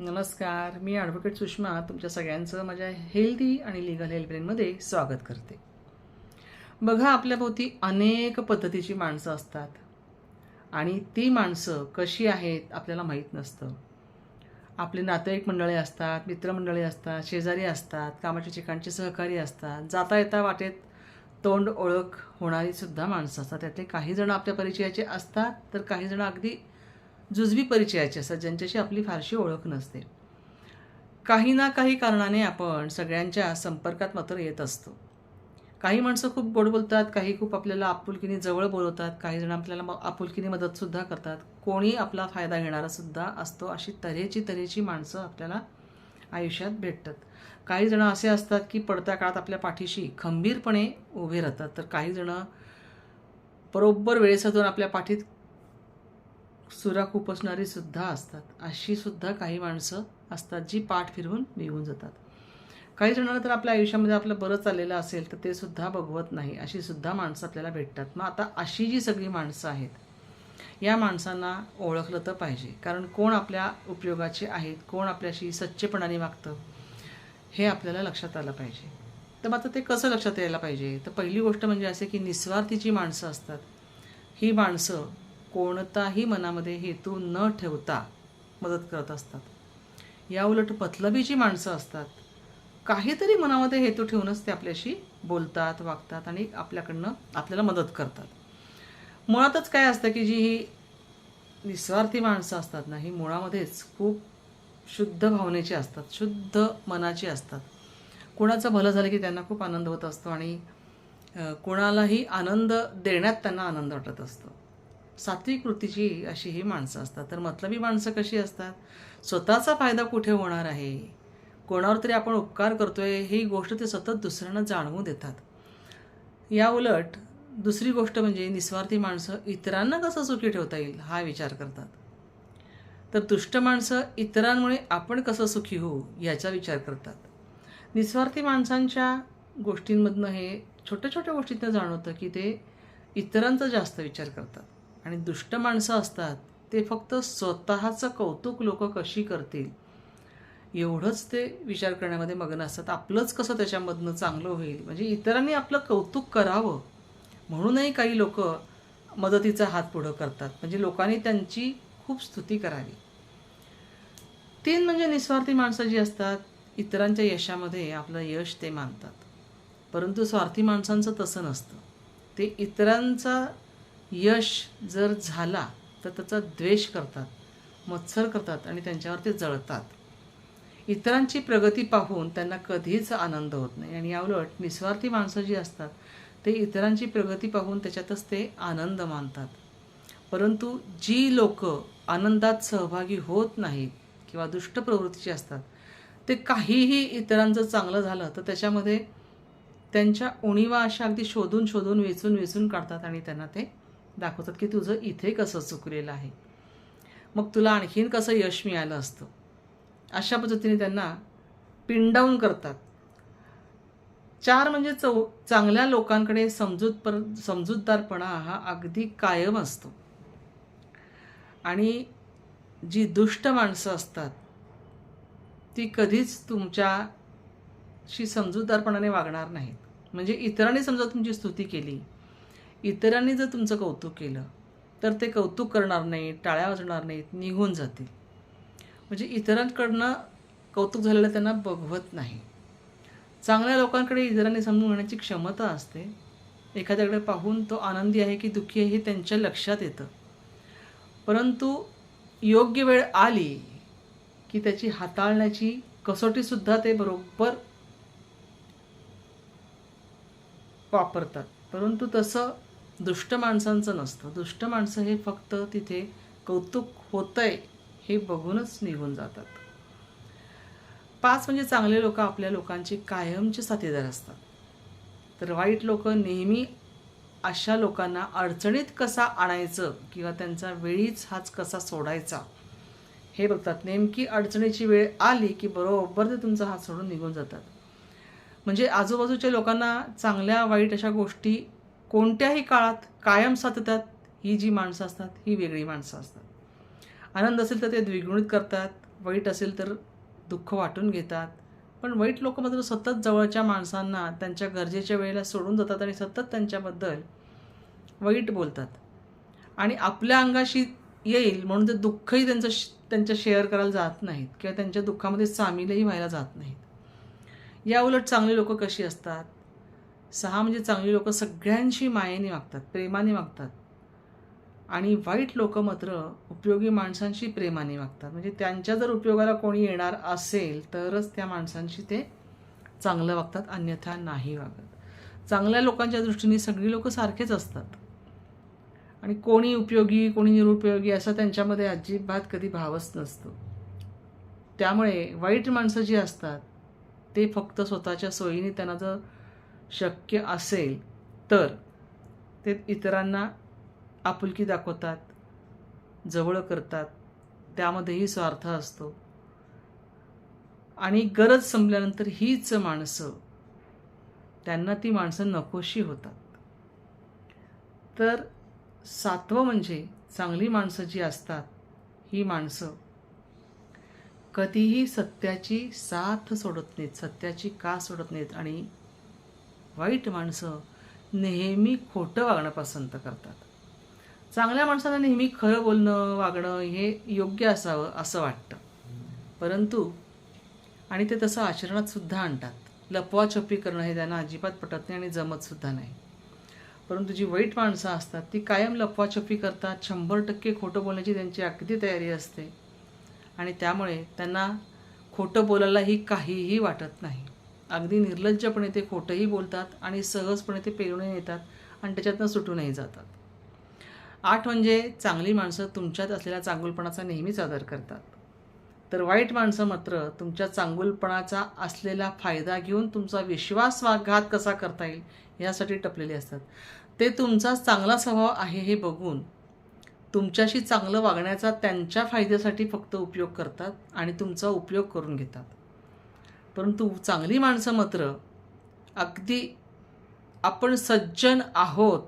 नमस्कार मी ॲडव्होकेट सुषमा तुमच्या सगळ्यांचं माझ्या हेल्दी आणि लिगल हेल्पलाईनमध्ये स्वागत करते. बघा आपल्याभोवती अनेक पद्धतीची माणसं असतात आणि ती माणसं कशी आहेत आपल्याला माहीत नसतं. आपले नातेवाईक मंडळे असतात मित्रमंडळी असतात शेजारी असतात कामाच्या ठिकाणचे सहकारी असतात जाता येता वाटेत तोंड ओळख होणारीसुद्धा माणसं असतात. त्यातले काही जण आपल्या परिचयाचे असतात तर काही जण अगदी जुजबी परिचयाचे असतात ज्यांच्याशी आपली फारशी ओळख नसते. काही ना काही कारणाने आपण सगळ्यांच्या संपर्कात मात्र येत असतो. काही माणसं खूप गोड बोलतात काही खूप आपल्याला आपुलकीने जवळ बोलवतात काही जण आपल्याला मग आपुलकीने मदतसुद्धा करतात. कोणी आपला फायदा घेणारासुद्धा असतो अशी तऱ्हेची तऱ्हेची माणसं आपल्याला आयुष्यात भेटतात. काही जण असे असतात की पडत्या काळात आपल्या पाठीशी खंबीरपणे उभे राहतात तर काही जण बरोबर वेळेसजून आपल्या पाठीत सुरा खुपसणारी सुद्धा असतात. अशी सुद्धा काही माणसं असतात जी पाठ फिरवून निघून जातात. काही जणांना तर आपल्या आयुष्यामध्ये आपलं बरं चाललेलं असेल तर ते सुद्धा बघवत नाही. अशी सुद्धा माणसं आपल्याला भेटतात. मग आता अशी जी सगळी माणसं आहेत या माणसांना ओळखलं तर पाहिजे. कारण कोण आपल्या उपयोगाचे आहेत? कोण आपल्याशी सच्चेपणाने वागतं? हे आपल्याला लक्षात आलं पाहिजे. तर मग आता ते कसं लक्षात यायला पाहिजे? तर पहिली गोष्ट म्हणजे असे की निस्वार्थी जी माणसं असतात. ही माणसं कोणताही मनामध्ये हेतू न ठेवता मदत करत असतात. या उलट पथलबीची माणसं असतात. काहीतरी मनामध्ये हेतू ठेवूनच ते आपल्याशी बोलतात वागतात आणि आपल्याकडनं आपल्याला मदत करतात. मुळातच काय असतं की जी ही निस्वार्थी माणसं असतात ना ही मुळामध्येच खूप शुद्ध भावनेची असतात शुद्ध मनाची असतात. कोणाचं भलं झालं की त्यांना खूप आनंद होत असतो आणि कोणालाही आनंद देण्यात त्यांना आनंद वाटत असतो. सात्विक वृत्तीची अशी ही माणसं असतात. तर मतलबी माणसं कशी असतात? स्वतःचा फायदा कुठे होणार आहे? कोणावर तरी आपण उपकार करतोय ही गोष्ट ते सतत दुसऱ्यांना जाणवून देतात. या उलट दुसरी गोष्ट म्हणजे निस्वार्थी माणसं इतरांना कसं सुखी ठेवता येईल हा विचार करतात. तर दुष्ट माणसं इतरांमुळे आपण कसं सुखी होऊ याचा विचार करतात. निस्वार्थी माणसांच्या गोष्टींमधनं हे छोट्या छोट्या गोष्टीतनं जाणवतं की ते इतरांचा जास्त विचार करतात. आणि दुष्ट माणसं असतात ते फक्त स्वतःचं कौतुक लोक कशी करतील? एवढंच ते विचार करण्यामध्ये मग्न असतात. आपलंच कसं त्याच्यामधनं चांगलं होईल? म्हणजे इतरांनी आपलं कौतुक करावं. म्हणूनही काही लोक मदतीचा हात पुढं करतात. म्हणजे लोकांनी त्यांची खूप स्तुती करावी. तीन म्हणजे निस्वार्थी माणसं जी असतात इतरांच्या यशामध्ये आपलं यश ते मानतात. परंतु स्वार्थी माणसांचं तसं नसतं. ते इतरांचा यश जर झाला तर त्याचा द्वेष करतात मत्सर करतात आणि त्यांच्यावर ते जळतात. इतरांची प्रगती पाहून त्यांना कधीच आनंद होत नाही. आणि याउलट निस्वार्थी माणसं जी असतात ते इतरांची प्रगती पाहून त्याच्यातच ते आनंद मानतात. परंतु जी लोक आनंदात सहभागी होत नाहीत किंवा दुष्ट प्रवृत्तीची असतात ते काहीही इतरांचं चांगलं झालं तर त्याच्यामध्ये त्यांच्या उणीवा अशा अगदी शोधून शोधून वेचून वेचून काढतात आणि त्यांना ते दाखवतात की तुझं इथे कसं चुकलेलं आहे. मग तुला आणखीन कसं यश मिळालं असतं? अशा पद्धतीने त्यांना पिंडाऊन करतात. चार म्हणजे चौ चांगल्या लोकांकडे समजूतपर समजूतदारपणा हा अगदी कायम असतो. आणि जी दुष्ट माणसं असतात ती कधीच तुमच्याशी समजूतदारपणाने वागणार नाहीत. म्हणजे इतरांनी समजा तुमची स्तुती केली इतरांनी जर तुमचं कौतुक केलं तर ते कौतुक करणार नाहीत टाळ्या वाजणार नाहीत निघून जातील. म्हणजे इतरांकडनं कौतुक झालेलं त्यांना बघवत नाही. चांगल्या लोकांकडे इतरांनी समजून घेण्याची क्षमता असते. एखाद्याकडे पाहून तो आनंदी आहे की दुःखी आहे हे त्यांच्या लक्षात येतं. परंतु योग्य वेळ आली की त्याची हाताळण्याची कसोटीसुद्धा ते बरोबर वापरतात. परंतु तसं दुष्ट माणसांचं नसतं. दुष्ट माणसं हे फक्त तिथे कौतुक होतंय हे बघूनच निघून जातात. पाच म्हणजे चांगले लोक आपल्या लोकांचे कायमचे साथीदार असतात. तर वाईट लोक नेहमी अशा लोकांना अडचणीत कसा आणायचं किंवा त्यांचा वेळीच हाच कसा सोडायचा हे बघतात. नेमकी अडचणीची वेळ आली की बरोबर ते तुमचा हात सोडून निघून जातात. म्हणजे आजूबाजूच्या लोकांना चांगल्या वाईट अशा गोष्टी कोणत्याही काळात कायम साधतात ही जी माणसं असतात ही वेगळी माणसं असतात. आनंद असेल तर ते द्विगुणित करतात वाईट असेल तर दुःख वाटून घेतात. पण वाईट लोक मात्र सतत जवळच्या माणसांना त्यांच्या गरजेच्या वेळेला सोडून जातात आणि सतत त्यांच्याबद्दल वाईट बोलतात. आणि आपल्या अंगाशी येईल म्हणून ते दुःखही त्यांचं श त्यांच्या शेअर करायला जात नाहीत किंवा त्यांच्या दुःखामध्ये सामीलही व्हायला जात नाहीत. या उलट चांगली लोकं कशी असतात? सहा म्हणजे चांगली लोकं सगळ्यांशी मायेने वागतात प्रेमाने वागतात. आणि वाईट लोक मात्र उपयोगी माणसांशी प्रेमाने वागतात. म्हणजे त्यांच्या जर उपयोगाला कोणी येणार असेल तरच त्या माणसांशी ते चांगलं वागतात अन्यथा नाही वागत. चांगल्या लोकांच्या दृष्टीने सगळी लोकं सारखेच असतात. आणि कोणी उपयोगी कोणी निरुपयोगी असा त्यांच्यामध्ये अजिबात कधी भावच नसतो. त्यामुळे वाईट माणसं जी असतात ते फक्त स्वतःच्या सोयीने त्यांना जर शक्य असेल तर ते इतरांना आपुलकी दाखवतात जवळ करतात. त्यामध्येही स्वार्थ असतो. आणि गरज संपल्यानंतर हीच माणसं त्यांना ती माणसं नकोशी होतात. तर सातवं म्हणजे चांगली माणसं जी असतात ही माणसं कधीही सत्याची साथ सोडत नाहीत सत्याची का सोडत नाहीत आणि वाईट माणसं नेहमी खोटं वागणं पसंत करतात. चांगल्या माणसांना नेहमी खरं बोलणं वागणं हे योग्य असावं असं वाटतं. परंतु आणि ते तसं आचरणात सुद्धा आणतात. लपवाछपी करणं हे त्यांना अजिबात पटत नाही आणि जमतसुद्धा नाही. परंतु जी वाईट माणसं असतात ती कायम लपवाछपी करतात शंभर टक्के खोटं बोलण्याची त्यांची अगदी तयारी असते. आणि त्यामुळे त्यांना खोटं बोलायलाही काहीही वाटत नाही. अगदी निर्लज्जपणे ते खोटंही बोलतात आणि सहजपणे ते पेरूनही येतात आणि त्याच्यातनं सुटूनही जातात. आठ म्हणजे चांगली माणसं तुमच्यात असलेल्या चांगुलपणाचा नेहमीच आदर करतात. तर वाईट माणसं मात्र तुमच्या चांगुलपणाचा असलेला फायदा घेऊन तुमचा विश्वासघात कसा करता येईल यासाठी टपलेले असतात. ते तुमचा चांगला स्वभाव आहे हे बघून तुमच्याशी चांगलं वागण्याचा त्यांच्या फायद्यासाठी फक्त उपयोग करतात आणि तुमचा उपयोग करून घेतात. परंतु चांगली माणसं मात्र अगदी आपण सज्जन आहोत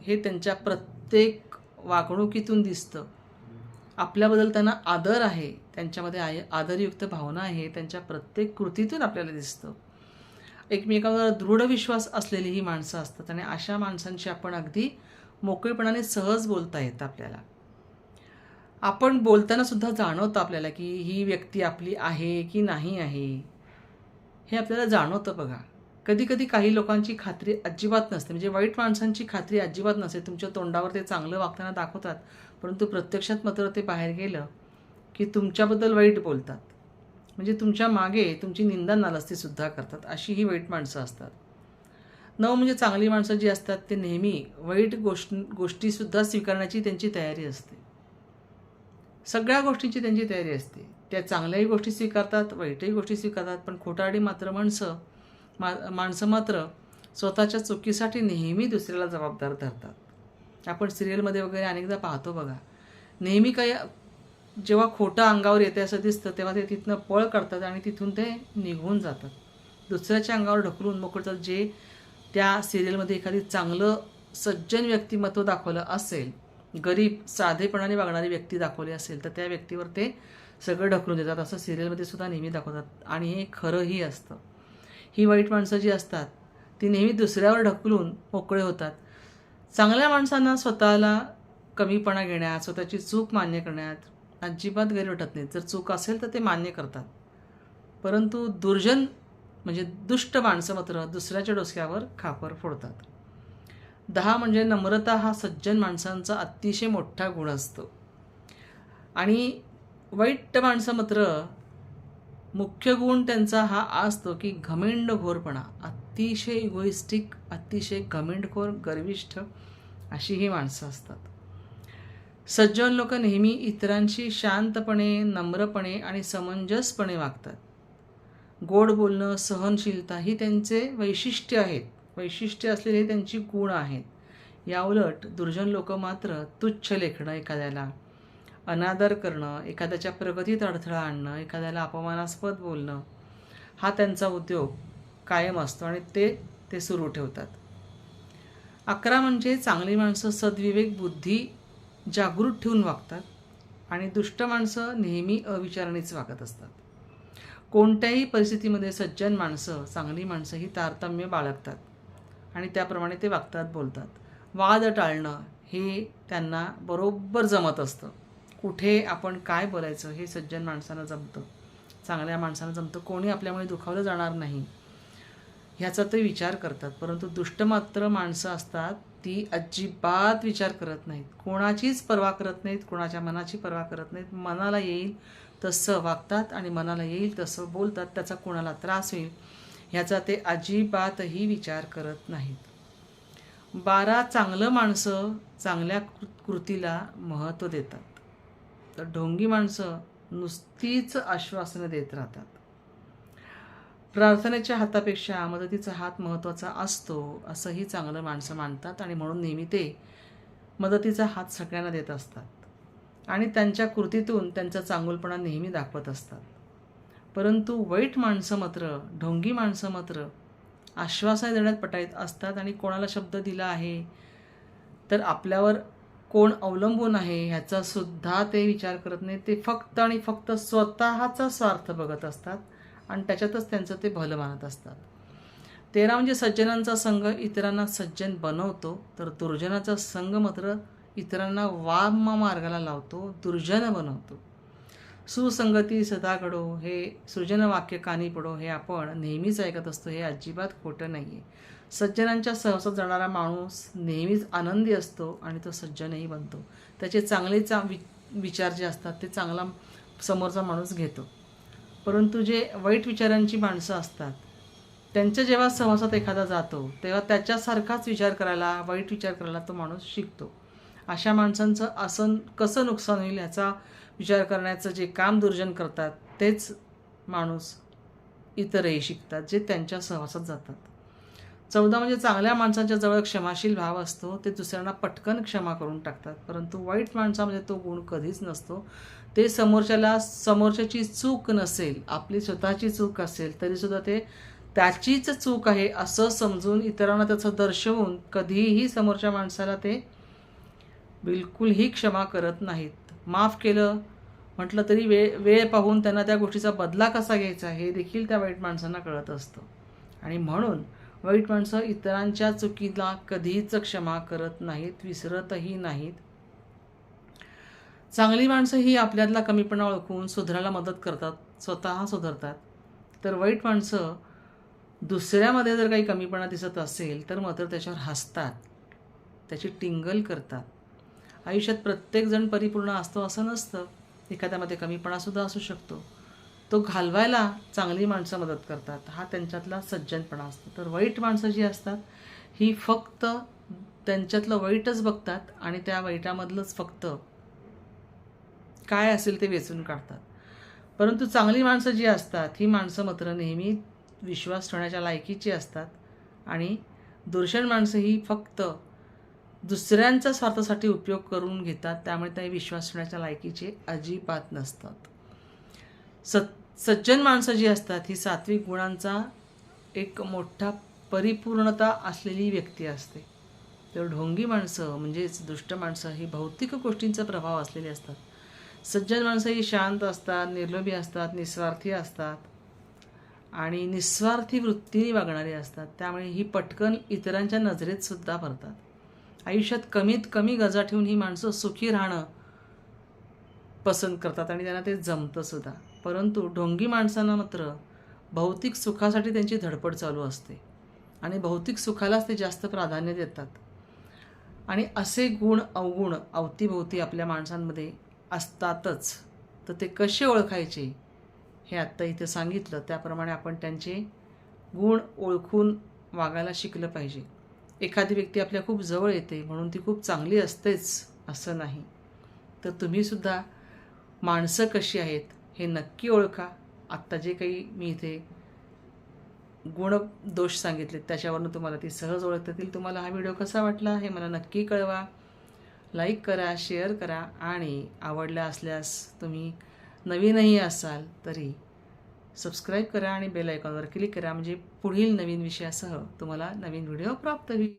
हे त्यांच्या प्रत्येक वागणुकीतून दिसतं. आपल्याबद्दल त्यांना आदर आहे त्यांच्यामध्ये आय आदरयुक्त भावना आहे त्यांच्या प्रत्येक कृतीतून आपल्याला दिसतं. एकमेकांवर दृढ विश्वास असलेली ही माणसं असतात आणि अशा माणसांशी आपण अगदी मोकळेपणाने सहज बोलता येतं आपल्याला. आपण बोलताना सुद्धा जाणवतं आपल्याला की ही व्यक्ती आपली आहे की नाही आहे. हे आपल्याला जाणवतं बघा. कधी कधी काही लोकांची खात्री अजिबात नसते. म्हणजे वाईट माणसांची खात्री अजिबात नसते. तुमच्या तोंडावर ते चांगलं वागताना दाखवतात. परंतु प्रत्यक्षात मात्र ते बाहेर गेलं की तुमच्याबद्दल वाईट बोलतात. म्हणजे तुमच्या मागे तुमची निंदा नालस्तीसुद्धा करतात. अशी ही वाईट माणसं असतात. नऊ म्हणजे चांगली माणसं जी असतात ते नेहमी वाईट गोष्ट गोष्टीसुद्धा स्वीकारण्याची त्यांची तयारी असते. सगळ्या गोष्टींची त्यांची तयारी असते. त्या चांगल्याही गोष्टी स्वीकारतात वाईटही गोष्टी स्वीकारतात पण खोटाडी मात्र माणसं मा माणसं मात्र स्वतःच्या चुकीसाठी नेहमी दुसऱ्याला जबाबदार धरतात. आपण सिरियलमध्ये वगैरे अनेकदा पाहतो बघा. नेहमी काही जेव्हा खोटं अंगावर येते असं दिसतं तेव्हा ते तिथनं पळ करतात आणि तिथून ते निघून जातात. दुसऱ्याच्या अंगावर ढकलून मोकळतात जे त्या सिरियलमध्ये एखादी चांगलं सज्जन व्यक्तिमत्व दाखवलं असेल गरीब साधेपणाने वागणारी व्यक्ती दाखवली असेल तर त्या व्यक्तीवर ते सगळं ढकलून देतात. असं सिरियलमध्ये सुद्धा नेहमी दाखवतात. आणि हे खरंही असतं. ही वाईट माणसं जी असतात ती नेहमी दुसऱ्यावर ढकलून मोकळे होतात. चांगल्या माणसांना स्वतःला कमीपणा घेण्यात स्वतःची चूक मान्य करण्यात अजिबात गैर वाटत नाही जर चूक असेल तर ते मान्य करतात. परंतु दुर्जन म्हणजे दुष्ट माणसं मात्र दुसऱ्याच्या डोसक्यावर खापर फोडतात. दहा म्हणजे नम्रता हा सज्जन माणसांचा अतिशय मोठा गुण असतो. आणि वाईट माणसं मात्र मुख्य गुण त्यांचा हा असतो की घमेंडघोरपणा अतिशय इगोइस्टिक अतिशय घमेंडखोर गर्विष्ठ अशी ही माणसं असतात. सज्जन लोक नेहमी इतरांशी शांतपणे नम्रपणे आणि समंजसपणे वागतात. गोड बोलणं सहनशीलता ही त्यांचे वैशिष्ट्य आहेत. वैशिष्ट्य असलेले त्यांची गुण आहेत. याउलट दुर्जन लोक मात्र तुच्छ लेखणं एखाद्याला. अनादर करणं एखाद्याच्या प्रगतीत अडथळा आणणं एखाद्याला अपमानास्पद बोलणं हा त्यांचा उद्योग कायम असतो आणि ते ते सुरू ठेवतात. अकरा म्हणजे चांगली माणसं सद्विवेक बुद्धी जागृत ठेवून वागतात आणि दुष्ट माणसं नेहमी अविचारणीच वागत असतात. कोणत्याही परिस्थितीमध्ये सज्जन माणसं चांगली माणसं ही तारतम्य बाळगतात. आणि त्याप्रमाणे ते वागतात बोलतात. वाद टाळणं हे त्यांना बरोबर जमत असतं. कुठे आपण काय बोलायचं हे सज्जन माणसानं जमतं. चांगल्या माणसानं जमतं. कोणी आपल्यामुळे दुखावलं जाणार नाही ह्याचा ते विचार करतात. परंतु दुष्ट मात्र माणसं असतात ती अजिबात विचार करत नाहीत. कोणाचीच पर्वा करत नाहीत कोणाच्या मनाची पर्वा करत नाहीत. मनाला येईल तसं वागतात आणि मनाला येईल तसं बोलतात. त्याचा कोणाला त्रास होईल? ह्याचा ते अजिबातही विचार करत नाहीत. बारा चांगलं माणसं चांगल्या कृ कृतीला महत्त्व देतात. तर ढोंगी माणसं नुसतीच आश्वासनं देत राहतात. प्रार्थनेच्या हातापेक्षा मदतीचा हात महत्त्वाचा असतो असंही चांगलं माणसं मानतात आणि म्हणून नेहमी ते मदतीचा हात सगळ्यांना देत असतात. आणि त्यांच्या कृतीतून त्यांचा चांगुलपणा नेहमी दाखवत असतात. परंतु वाईट माणसं मात्र ढोंगी माणसं मात्र आश्वासन देण्यात पटायत असतात आणि कोणाला शब्द दिला आहे तर आपल्यावर कोण अवलंबून आहे ह्याचा सुद्धा ते विचार करत नाही ते फक्त आणि फक्त स्वतःचा स्वार्थ बघत असतात आणि त्याच्यातच त्यांचं ते भलं मानत असतात. तेरा म्हणजे सज्जनांचा संघ इतरांना सज्जन बनवतो तर दुर्जनाचा संघ मात्र इतरांना वाम मार्गाला लावतो दुर्जन बनवतो. सुसंगती सदा घडो हे सृजनवाक्य कानी पडो हे आपण नेहमीच ऐकत असतो हे अजिबात खोटं नाही आहे सज्जनांच्या सहसात जाणारा माणूस नेहमीच आनंदी असतो आणि तो सज्जनही बनतो. त्याचे चांगले चा वि विचार जे असतात ते चांगला समोरचा माणूस घेतो. परंतु जे वाईट विचारांची माणसं असतात त्यांच्या जेव्हा सहवासात एखादा जातो तेव्हा त्याच्यासारखाच विचार करायला वाईट विचार करायला तो माणूस शिकतो. अशा माणसांचं असं कसं नुकसान होईल याचा विचार करण्याचं जे काम दुर्जन करतात तेच माणूस इतरही शिकतात जे त्यांच्या सहवासात जातात. चौदा म्हणजे चांगल्या माणसांच्या जवळ क्षमाशील भाव असतो ते दुसऱ्यांना पटकन क्षमा करून टाकतात. परंतु वाईट माणसामध्ये म्हणजे तो गुण कधीच नसतो. ते समोरच्याला समोरच्याची चूक नसेल आपली स्वतःची चूक असेल तरीसुद्धा ते त्याचीच चूक आहे असं समजून इतरांना त्याचं दर्शवून कधीही समोरच्या माणसाला ते बिलकुलही क्षमा करत नाहीत. माफ केलं म्हटलं तरी वेळ वेळ पाहून त्यांना त्या गोष्टीचा बदला कसा घ्यायचा हे देखील त्या वाईट माणसांना कळत असतं. आणि म्हणून वाईट माणसं इतरांच्या चुकीला कधीच क्षमा करत नाहीत विसरतही नाहीत. चांगली माणसं ही आपल्यातला कमीपणा ओळखून सुधारायला मदत करतात स्वतः सुधारतात. तर वाईट माणसं दुसऱ्यामध्ये जर काही कमीपणा दिसत असेल तर मात्र त्याच्यावर हसतात. त्याची टिंगल करतात. आयुष्यात प्रत्येकजण परिपूर्ण असतो असं नसतं. एखाद्यामध्ये कमीपणासुद्धा असू शकतो. तो घालवायला चांगली माणसं मदत करतात. हा त्यांच्यातला सज्जनपणा असतो. तर वाईट माणसं जी असतात ही फक्त त्यांच्यातलं वाईटच बघतात आणि त्या वाईटामधलंच फक्त काय असेल ते वेचून काढतात. परंतु चांगली माणसं जी असतात ही माणसं मात्र नेहमी विश्वास ठेवण्याच्या लायकीची असतात आणि दुर्शन माणसं ही फक्त दुसऱ्यांच्या स्वार्थासाठी उपयोग करून घेतात त्यामुळे ते विश्वास ठेवण्याच्या लायकीचे अजिबात नसतात. स सज्जन माणसं जी असतात ही सात्विक गुणांचा एक मोठा परिपूर्णता असलेली व्यक्ती असते. तर ढोंगी माणसं म्हणजेच दुष्ट माणसं ही भौतिक गोष्टींचा प्रभाव असलेली असतात. सज्जन माणसं ही शांत असतात निर्लोभी असतात निस्वार्थी असतात आणि निस्वार्थी वृत्तीने वागणारी असतात. त्यामुळे ही पटकन इतरांच्या नजरेत सुद्धा भरतात. आयुष्यात कमीत कमी गजा ठेवून ही माणसं सुखी राहणं पसंत करतात आणि त्यांना ते जमतंसुद्धा परंतु ढोंगी माणसांना मात्र भौतिक सुखासाठी त्यांची धडपड चालू असते आणि भौतिक सुखालाच ते जास्त प्राधान्य देतात. आणि असे गुण अवगुण अवतीभोवती आपल्या माणसांमध्ये असतातच. तर ते कसे ओळखायचे हे आत्ता इथे सांगितलं. त्याप्रमाणे आपण त्यांचे गुण ओळखून वागायला शिकलं पाहिजे. एखादी व्यक्ती आपल्या खूप जवळ येते म्हणून ती खूप चांगली असतेच असं नाही. तर तुम्हीसुद्धा माणसं कशी आहेत हे नक्की ओळखा. आत्ता जे काही मी इथे गुण दोष सांगितले त्याच्यावरनं तुम्हाला ती सहज ओळखता येतील. तुम्हाला हा व्हिडिओ कसा वाटला हे मला नक्की कळवा. लाईक करा शेअर करा आणि आवडला असल्यास तुम्ही नवीनही असाल तरी सबस्क्राईब करा आणि बेल आयकॉनवर क्लिक करा म्हणजे पुढील नवीन विषयासह तुम्हाला नवीन व्हिडिओ प्राप्त होईल.